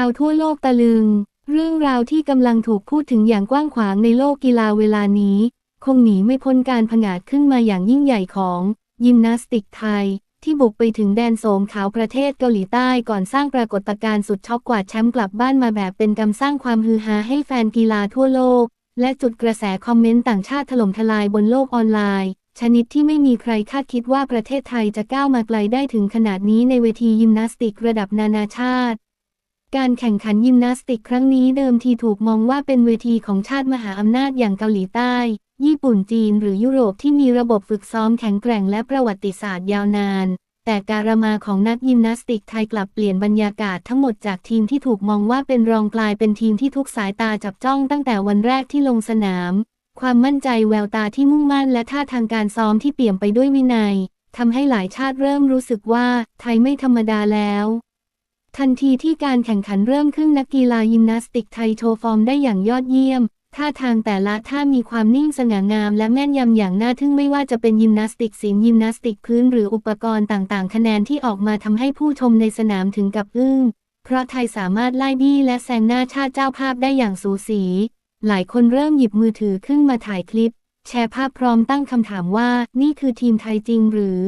าวทั่วโลกตะลึง เรื่องราวที่กำลังถูกพูดถึงอย่างกว้างขวางในโลกกีฬาเวลานี้ คงหนีไม่พ้นการผงาดขึ้นมาอย่างยิ่งใหญ่ของยิมนาสติกไทย ที่บุกไปถึงแดนโสมขาวประเทศเกาหลีใต้ก่อนสร้างปรากฏการณ์สุดช็อกกว่าแชมป์กลับบ้านมาแบบเป็นกำสร้างความฮือฮาให้แฟนกีฬาทั่วโลก และจุดกระแสคอมเมนต์ต่างชาติถล่มทลายบนโลกออนไลน์ชนิดที่ไม่มีใครคาดคิดว่าประเทศไทยจะก้าวมาไกลได้ถึงขนาดนี้ในเวทียิมนาสติกระดับนานาชาติ การแข่งขันยิมนาสติกครั้งนี้เดิมทีถูกมองว่าเป็นเวทีของชาติมหาอำนาจอย่างเกาหลีใต้ ญี่ปุ่นจีนหรือยุโรปที่มีระบบฝึกซ้อมแข็งแกร่งและประวัติศาสตร์ยาวนาน แต่การมาของนักยิมนาสติกไทยกลับเปลี่ยนบรรยากาศทั้งหมดจากทีมที่ถูกมองว่าเป็นรองกลายเป็นทีมที่ทุกสายตาจับจ้องตั้งแต่วันแรกที่ลงสนาม ความมั่นใจแววตาที่มุ่งมั่นและท่าทางการซ้อมที่เปี่ยมไปด้วยวินัยทำให้หลายชาติเริ่มรู้สึกว่าไทยไม่ธรรมดาแล้ว ทันทีที่การแข่งขันเริ่มขึ้นนักกีฬายิมนาสติกไทยโชว์ฟอร์มได้อย่างยอดเยี่ยม ท่าทางแต่ละท่ามีความนิ่งสง่างามและแม่นยำอย่างน่าทึ่งไม่ว่าจะเป็นยิมนาสติกศิลยิมนาสติกพื้นหรืออุปกรณ์ต่างๆ คะแนนที่ออกมาทำให้ผู้ชมในสนามถึงกับอึ้ง เพราะไทยสามารถไล่บี้และแซงหน้าชาติเจ้าภาพได้อย่างสูสี หลายคนเริ่มหยิบมือถือขึ้นมาถ่ายคลิป แชร์ภาพพร้อมตั้งคำถามว่านี่คือทีมไทยจริงหรือ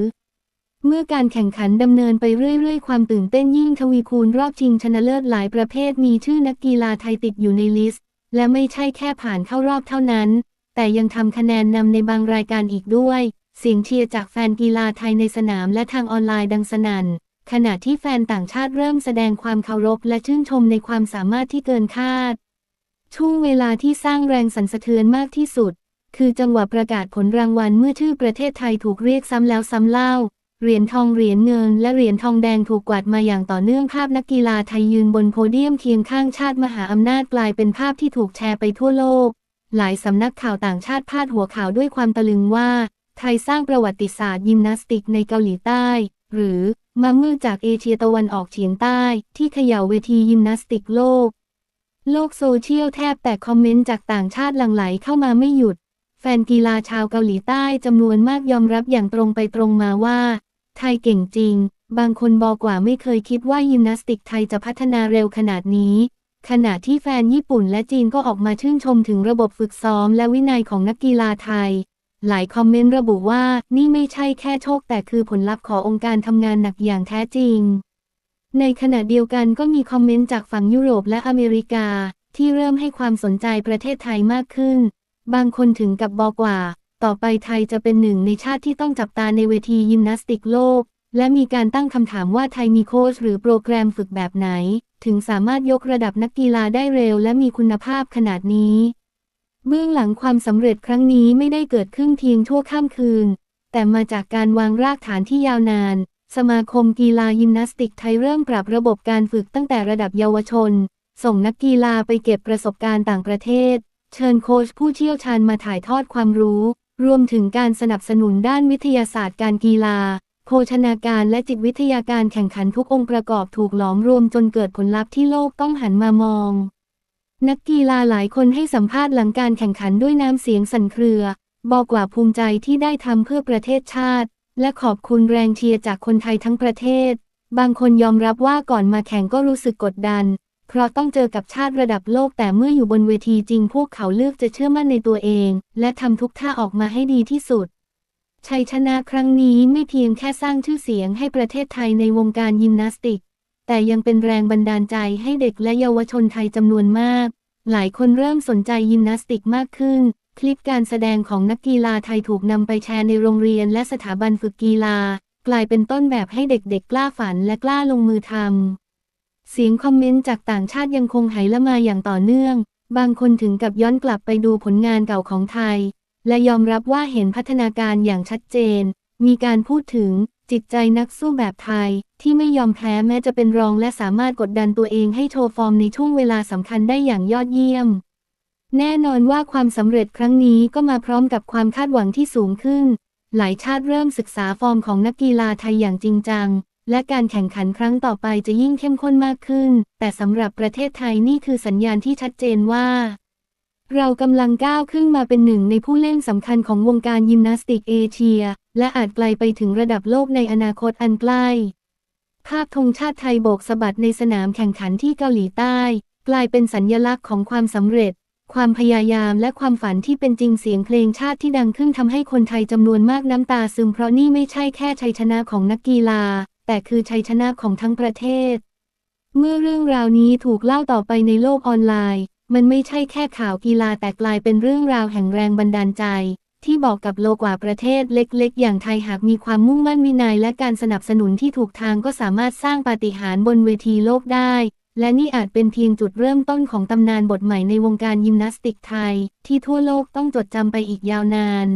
เมื่อการแข่งขันดำเนินไปเรื่อย ๆ ความตื่นเต้นยิ่งทวีคูณรอบชิงชนะเลิศหลายประเภทมีชื่อนักกีฬาไทยติดอยู่ในลิสต์ และไม่ใช่แค่ผ่านเข้ารอบเท่านั้น แต่ยังทำคะแนนนำในบางรายการอีกด้วย เสียงเชียร์จากแฟนกีฬาไทยในสนามและทางออนไลน์ดังสนั่น ขณะที่แฟนต่างชาติเริ่มแสดงความเคารพและชื่นชมในความสามารถที่เกินคาด ช่วงเวลาที่สร้างแรงสั่นสะเทือนมากที่สุด คือจังหวะประกาศผลรางวัลเมื่อชื่อประเทศไทยถูกเรียกซ้ำแล้วซ้ำเล่า เหรียญทองเหรียญเงินและเหรียญทองแดงถูกกวาดมาอย่างต่อเนื่องภาพนักกีฬาไทยยืนบนโพเดียมเคียงข้างชาติมหาอำนาจกลายเป็นภาพที่ถูกแชร์ไปทั่วโลก หลายสำนักข่าวต่างชาติพาดหัวข่าวด้วยความตะลึงว่า ไทยสร้างประวัติศาสตร์ยิมนาสติกในเกาหลีใต้ หรือมามือจากเอเชียตะวันออกเฉียงใต้ ที่เขย่าเวทียิมนาสติกโลก โลกโซเชียลแทบแต่คอมเมนต์จากต่างชาติหลั่งไหลเข้ามาไม่หยุด แฟนกีฬาชาวเกาหลีใต้จำนวนมากยอมรับอย่างตรงไปตรงมาว่า ไทยเก่งจริง บางคนบอกว่าไม่เคยคิดว่ายิมนาสติกไทยจะพัฒนาเร็วขนาดนี้ ขณะที่แฟนญี่ปุ่นและจีนก็ออกมาชื่นชมถึงระบบฝึกซ้อมและวินัยของนักกีฬาไทย หลายคอมเมนต์ระบุว่านี่ไม่ใช่แค่โชค แต่คือผลลัพธ์ขององค์การทำงานหนักอย่างแท้จริง ในขณะเดียวกันก็มีคอมเมนต์จากฝั่งยุโรปและอเมริกา ที่เริ่มให้ความสนใจประเทศไทยมากขึ้น บางคนถึงกับบอกว่า ต่อไปไทยจะเป็นหนึ่งในชาติที่ต้องจับตาในเวทียิมนาสติกโลก และมีการตั้งคำถามว่าไทยมีโค้ชหรือโปรแกรมฝึกแบบไหน ถึงสามารถยกระดับนักกีฬาได้เร็วและมีคุณภาพขนาดนี้ เบื้องหลังความสำเร็จครั้งนี้ไม่ได้เกิดขึ้นเพียงชั่วข้ามคืน แต่มาจากการวางรากฐานที่ยาวนาน สมาคมกีฬายิมนาสติกไทยเริ่มปรับระบบการฝึกตั้งแต่ระดับเยาวชน ส่งนักกีฬาไปเก็บประสบการณ์ต่างประเทศเชิญโค้ชผู้เชี่ยวชาญมาถ่ายทอดความรู้ รวมถึงการสนับสนุนด้านวิทยาศาสตร์การกีฬา โภชนาการและจิตวิทยาการแข่งขันทุกองค์ประกอบถูกหลอมรวมจนเกิดผลลัพธ์ที่โลกต้องหันมามอง นักกีฬาหลายคนให้สัมภาษณ์หลังการแข่งขันด้วยน้ำเสียงสั่นเครือ บอกว่าภูมิใจที่ได้ทำเพื่อประเทศชาติ และขอบคุณแรงเชียร์จากคนไทยทั้งประเทศ บางคนยอมรับว่าก่อนมาแข่งก็รู้สึกกดดัน เพราะต้องเจอกับชาติระดับโลกแต่เมื่ออยู่บนเวทีจริงพวกเขาเลือกจะเชื่อมั่นในตัวเอง และทำทุกท่าออกมาให้ดีที่สุด ชัยชนะครั้งนี้ไม่เพียงแค่สร้างชื่อเสียงให้ประเทศไทยในวงการยิมนาสติก แต่ยังเป็นแรงบันดาลใจให้เด็กและเยาวชนไทยจำนวนมาก หลายคนเริ่มสนใจยิมนาสติกมากขึ้น คลิปการแสดงของนักกีฬาไทยถูกนำไปแชร์ในโรงเรียนและสถาบันฝึกกีฬา กลายเป็นต้นแบบให้เด็กๆกล้าฝันและกล้าลงมือทำ เสียงคอมเมนต์จากต่างชาติยังคงไหลละมาอย่างต่อเนื่อง บางคนถึงกับย้อนกลับไปดูผลงานเก่าของไทย และยอมรับว่าเห็นพัฒนาการอย่างชัดเจน มีการพูดถึงจิตใจนักสู้แบบไทย ที่ไม่ยอมแพ้แม้จะเป็นรองและสามารถกดดันตัวเองให้โชว์ฟอร์มในช่วงเวลาสำคัญได้อย่างยอดเยี่ยม แน่นอนว่าความสำเร็จครั้งนี้ก็มาพร้อมกับความคาดหวังที่สูงขึ้น หลายชาติเริ่มศึกษาฟอร์มของนักกีฬาไทยอย่างจริงจัง และการแข่งขันครั้งต่อไปจะยิ่งเข้มข้นมากขึ้น แต่สำหรับประเทศไทยนี่คือสัญญาณที่ชัดเจนว่า เรากำลังก้าวขึ้นมาเป็นหนึ่งในผู้เล่นสำคัญของวงการยิมนาสติกเอเชีย และอาจไกลไปถึงระดับโลกในอนาคตอันใกล้ ภาพธงชาติไทยโบกสะบัดในสนามแข่งขันที่เกาหลีใต้ กลายเป็นสัญญลักษณ์ของความสำเร็จความพยายามและความฝันที่เป็นจริงเสียงเพลงชาติที่ดังขึ้นทำให้คนไทยจำนวนมากน้ำตาซึมเพราะนี่ไม่ใช่แค่ชัยชนะของนักกีฬา แต่คือชัยชนะของทั้งประเทศ เมื่อเรื่องราวนี้ถูกเล่าต่อไปในโลกออนไลน์ มันไม่ใช่แค่ข่าวกีฬาแต่กลายเป็นเรื่องราวแห่งแรงบันดาลใจ ที่บอกกับโลกว่าประเทศเล็กๆ อย่างไทยหากมีความมุ่งมั่นวินัยและการสนับสนุนที่ถูกทางก็สามารถสร้างปาฏิหาริย์บนเวทีโลกได้และนี่อาจเป็นเพียงจุดเริ่มต้นของตำนานบทใหม่ในวงการยิมนาสติกไทย ที่ทั่วโลกต้องจดจำไปอีกยาวนาน